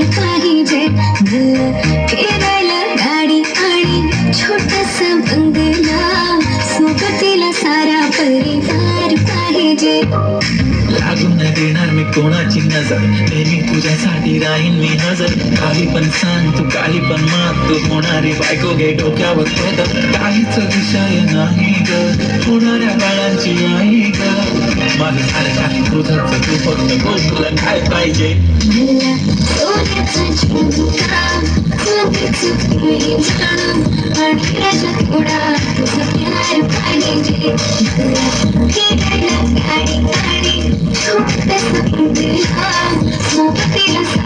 पाहिजे? मला फिरायला गाडी आणि छोटस बंगला. सोबतीला सारा परिवार पाहिजे. लागून देणार मी कोणाची नजर. नेहमी तुझ्यासाठी राहीन मी नजर काही पण सांग तू काही पण माग. तू होणारी बायको घे डोक्यावर पदर काहीच विषय नाही ग. होणाऱ्या बाळांची आई ग. माझं सारं काही तुझंच तू फक्त बोल तुला काय पाहिजे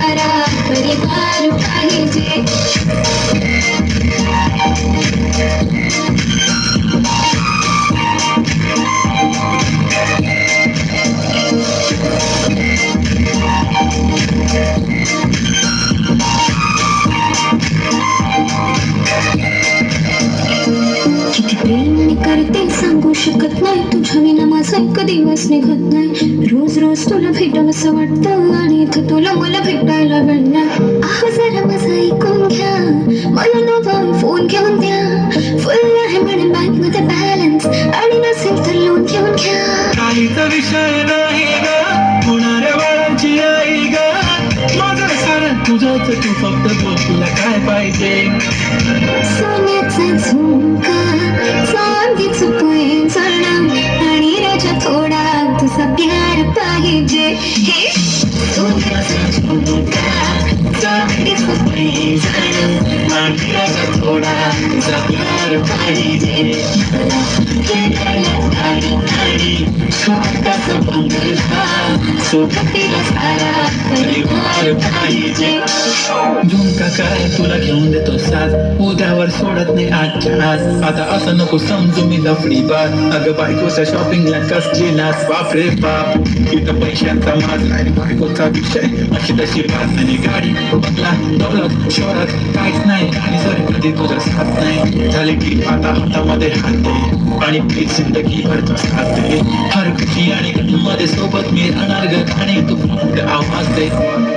मला ते सांगू शकत नाही. तुझ्या विना माझा एक दिवस निघत नाही. रोज रोज तुला भेटावंसं वाटतं आणि इथं तुला मला भेटायला वेळ नाही. आह जरा माझं ऐकून घ्या. मला नवा फोन घेऊन द्या. फुल आहे म्हणे बँकमध्ये बॅलन्स आणि नसेल तर लोन घेऊन घ्या. काहीच विषय नाही. तू फक्त बोल तुला काय पाहिजे? सोन्याचा झुमका चांदीचं पैंजण आणि राजा थोडा तुझा प्यार पाहिजे. हे सोन्याचा झुमका चांदीचं पैंजण आणि असं थोडा तुझा प्यार पाहिजे. फिरायला गाडी आणि छोटासा बंगला सारा परिवार पाहिजे. नेमका काय? तुला घेऊन देतो साथ. उद्यावर सोडत नाही आजच्या आज. आता असं नको समजू मी लफडी बात अगं बायकोच्या शॉपिंगला कसली नाच बापरे बाप. इथं पैशांचा माझ आणि बायकोचा विषय. अशी तशी बात आणि गाडी बंगला दौलत शहरात काहीच नाही. आणि सर कधी तुझा साथ नाही झाले की आता हातामध्ये हात दे. आणि प्लीज जिंदगी भरतो साथ दे. हर खुशी आणि मध्ये सोबत मी राहणार ग. आणि तू आवाज दे.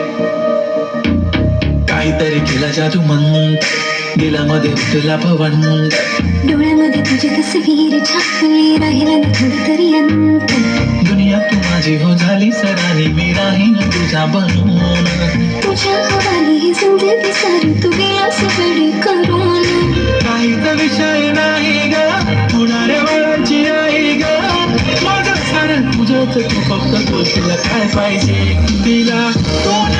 काहीतरी केला जादू मंत गेला मध्ये तुला भवन डोळ्यामध्ये तुझी तस्वीर छापली राहिला तरी अंत. दुनिया तू माझी हो झाली सरानी मी राहीन तुझा बनून तुझ्या हवाली ही जिंदगी सारी तू गेलास वेळी करून. काहीच विषय नाही ग होणाऱ्या वेळाची आई ग. माझं सारं तुझंच तू फक्त तू तुला काय पाहिजे? तिला सोन्याचा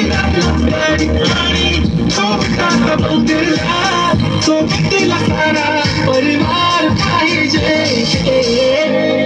विना गाडी आणि छोटासा बंगला सोबतीला सारा परिवार पाहिजे